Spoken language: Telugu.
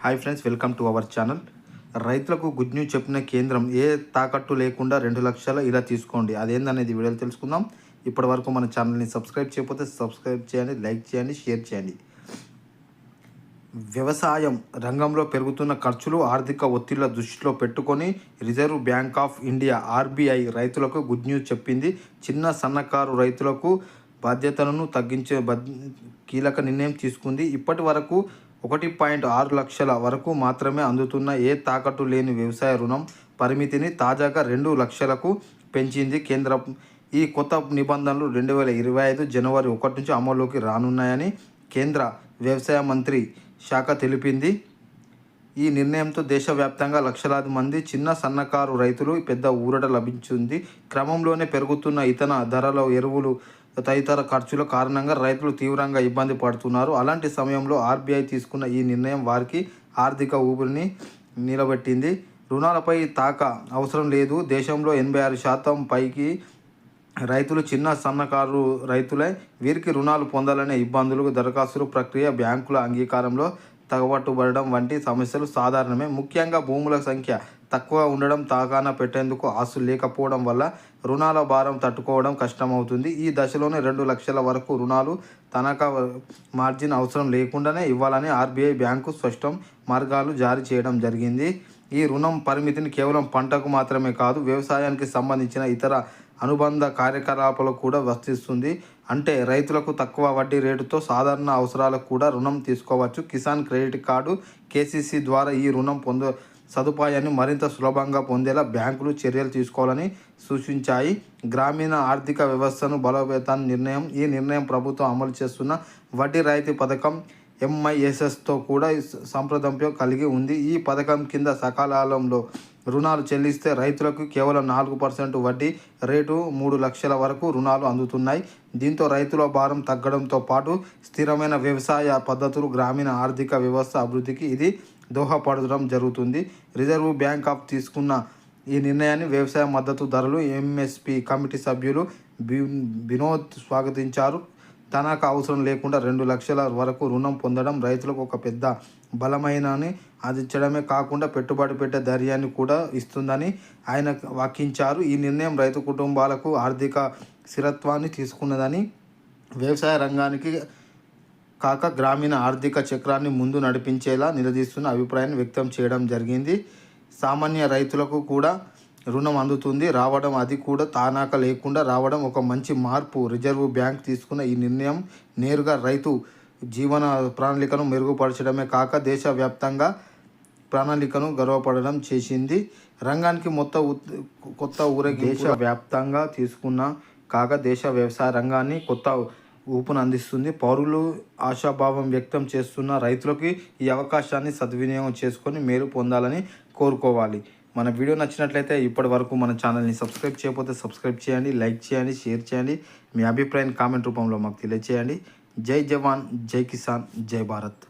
Hi friends welcome to our channel రైతులకు గుడ్ న్యూస్ చెప్పిన కేంద్రం ఏ తాకట్టు లేకుండా రెండు లక్షల ఇలా తీసుకోండి. అదేందనేది వీడియోలు తెలుసుకుందాం. ఇప్పటి వరకు మన ఛానల్ని సబ్స్క్రైబ్ చేయకపోతే సబ్స్క్రైబ్ చేయండి లైక్ చేయండి షేర్ చేయండి. వ్యవసాయం రంగంలో పెరుగుతున్న ఖర్చులు ఆర్థిక ఒత్తిళ్ళ దృష్టిలో పెట్టుకొని reserve bank of India RBI రైతులకు గుడ్ న్యూస్ చెప్పింది. చిన్న సన్నకారు రైతులకు బాధ్యతలను తగ్గించే బ కీలక నిర్ణయం తీసుకుంది. ఇప్పటి వరకు ఒకటి పాయింట్ ఆరు లక్షల వరకు మాత్రమే అందుతున్న ఏ తాకట్టు లేని వ్యవసాయ రుణం పరిమితిని తాజాగా రెండు లక్షలకు పెంచింది కేంద్రం. ఈ కొత్త నిబంధనలు రెండు వేల ఇరవై ఐదు జనవరి ఒకటి నుంచి అమల్లోకి రానున్నాయని కేంద్ర వ్యవసాయ మంత్రి శాఖ తెలిపింది. ఈ నిర్ణయంతో దేశవ్యాప్తంగా లక్షలాది మంది చిన్న సన్నకారు రైతులు పెద్ద ఊరట లభించింది. క్రమంలోనే పెరుగుతున్న ఇతర ధరల ఎరువులు తదితర ఖర్చుల కారణంగా రైతులు తీవ్రంగా ఇబ్బంది పడుతున్నారు. అలాంటి సమయంలో ఆర్బీఐ తీసుకున్న ఈ నిర్ణయం వారికి ఆర్థిక ఊపిరిని నిలబెట్టింది. రుణాలపై తాక అవసరం లేదు. దేశంలో ఎనభై ఆరు శాతం పైకి రైతులు చిన్న సన్నకారు రైతులే. వీరికి రుణాలు పొందాలనే ఇబ్బందులు దరఖాస్తులు ప్రక్రియ బ్యాంకుల అంగీకారంలో తగబట్టుబడడం వంటి సమస్యలు సాధారణమే. ముఖ్యంగా భూముల సంఖ్య తక్కువ ఉండడం తాగాన పెట్టేందుకు ఆస్తులు లేకపోవడం వల్ల రుణాల భారం తట్టుకోవడం కష్టమవుతుంది. ఈ దశలోనే రెండు లక్షల వరకు రుణాలు తనఖా మార్జిన్ అవసరం లేకుండానే ఇవ్వాలని ఆర్బీఐ బ్యాంకు స్పష్టం మార్గాలు జారీ చేయడం జరిగింది. ఈ రుణం పరిమితిని కేవలం పంటకు మాత్రమే కాదు వ్యవసాయానికి సంబంధించిన ఇతర అనుబంధ కార్యకలాపాలకు కూడా వర్తిస్తుంది. అంటే రైతులకు తక్కువ వడ్డీ రేటుతో సాధారణ అవసరాలకు కూడా రుణం తీసుకోవచ్చు. కిసాన్ క్రెడిట్ కార్డు కేసీసీ ద్వారా ఈ రుణం పొంద సదుపాయాన్ని మరింత సులభంగా పొందేలా బ్యాంకులు చర్యలు తీసుకోవాలని సూచించాయి. గ్రామీణ ఆర్థిక వ్యవస్థను బలోపేతాన్ని నిర్ణయం ఈ నిర్ణయం ప్రభుత్వం అమలు చేస్తున్న వడ్డీ రాయితీ పథకం ఎంఐఎస్ఎస్తో కూడా సంప్రదింపు కలిగి ఉంది. ఈ పథకం కింద సకాలంలో రుణాలు చెల్లిస్తే రైతులకు కేవలం నాలుగు పర్సెంట్ వడ్డీ రేటు మూడు లక్షల వరకు రుణాలు అందుతున్నాయి. దీంతో రైతుల భారం తగ్గడంతో పాటు స్థిరమైన వ్యవసాయ పద్ధతులు గ్రామీణ ఆర్థిక వ్యవస్థ అభివృద్ధికి ఇది దోహపడడం జరుగుతుంది. రిజర్వ్ బ్యాంక్ ఆఫ్ తీసుకున్న ఈ నిర్ణయాన్ని వ్యవసాయ మద్దతు ధరలు ఎంఎస్పి కమిటీ సభ్యులు వినోద్ స్వాగతించారు. తనకు అవసరం లేకుండా రెండు లక్షల వరకు రుణం పొందడం రైతులకు ఒక పెద్ద బలమైనని అందించడమే కాకుండా పెట్టుబడి పెట్టే ధైర్యాన్ని కూడా ఇస్తుందని ఆయన వాకించారు ఈ నిర్ణయం రైతు కుటుంబాలకు ఆర్థిక స్థిరత్వాన్ని తీసుకున్నదని వ్యవసాయ రంగానికి కాక గ్రామీణ ఆర్థిక చక్రాన్ని ముందు నడిపించేలా నిలదీస్తున్న అభిప్రాయాన్ని వ్యక్తం చేయడం జరిగింది. సామాన్య రైతులకు కూడా రుణం అందుతుంది. రావడం అది కూడా తానాక లేకుండా రావడం ఒక మంచి మార్పు. రిజర్వ్ బ్యాంక్ తీసుకున్న ఈ నిర్ణయం నేరుగా రైతు జీవన ప్రణాళికను మెరుగుపరచడమే కాక దేశవ్యాప్తంగా ప్రణాళికను గర్వపడడం చేసింది. రంగానికి మొత్తం కొత్త ఊరగి దేశవ్యాప్తంగా తీసుకున్న కాక దేశ వ్యవసాయ రంగాన్ని కొత్త ఊపును అందిస్తుంది. పౌరులు ఆశాభావం వ్యక్తం చేస్తున్న రైతులకి ఈ అవకాశాన్ని సద్వినియోగం చేసుకొని మేలు పొందాలని కోరుకోవాలి. మన వీడియో నచ్చినట్లయితే ఇప్పటి వరకు మన ఛానల్ని సబ్స్క్రైబ్ చేయకపోతే సబ్స్క్రైబ్ చేయండి లైక్ చేయండి షేర్ చేయండి. మీ అభిప్రాయాన్ని కామెంట్ రూపంలో మాకు తెలియజేయండి జై జవాన్ జై కిసాన్ జై భారత్.